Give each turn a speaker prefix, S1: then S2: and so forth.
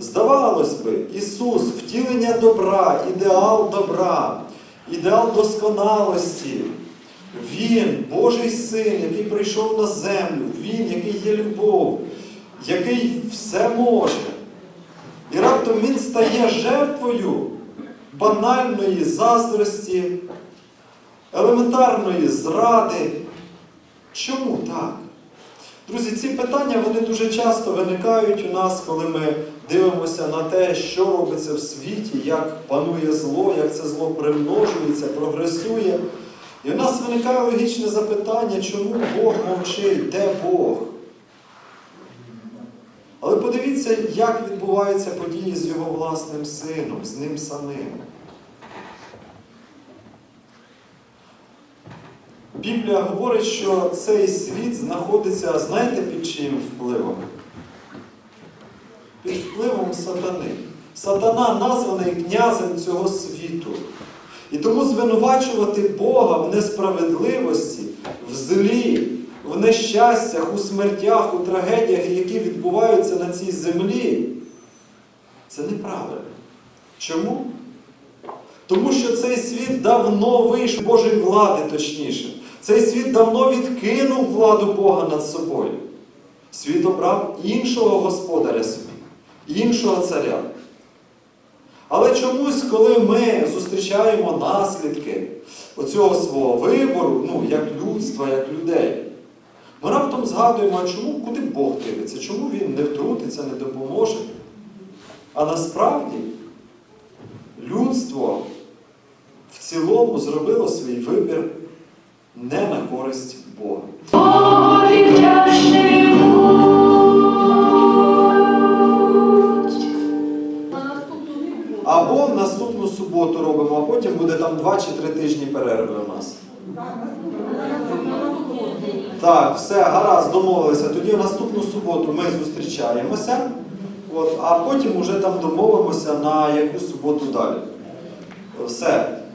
S1: Здавалось би, Ісус, втілення добра, ідеал добра, ідеал досконалості. Він, Божий син, який прийшов на землю, Він, який є любов, який все може. І раптом Він стає жертвою банальної заздрості, елементарної зради. Чому так? Друзі, ці питання вони дуже часто виникають у нас, коли ми дивимося на те, що робиться в світі, як панує зло, як це зло примножується, прогресує. І у нас виникає логічне запитання, чому Бог мовчить, де Бог? Але подивіться, як відбуваються події з його власним сином, з ним самим. Біблія говорить, що цей світ знаходиться, знаєте, під чиїм впливом? Під впливом сатани. Сатана названий князем цього світу. І тому звинувачувати Бога в несправедливості, в злі, в нещастях, у смертях, у трагедіях, які відбуваються на цій землі, це неправильно. Чому? Тому що цей світ давно вийшов Божої влади, точніше. Цей світ давно відкинув владу Бога над собою. Світ обрав іншого господаря собі, іншого царя. Але чомусь, коли ми зустрічаємо наслідки оцього свого вибору, ну, як людства, як людей, ми раптом згадуємо, а чому, куди Бог дивиться, чому Він не втрутиться, не допоможе. А насправді людство в цілому зробило свій вибір не на користь Бога. Наступну суботу робимо, а потім буде там 2 чи 3 тижні перерви у нас. Так, все, гаразд, домовилися. Тоді в наступну суботу ми зустрічаємося, от, а потім вже там домовимося на яку суботу далі. Все.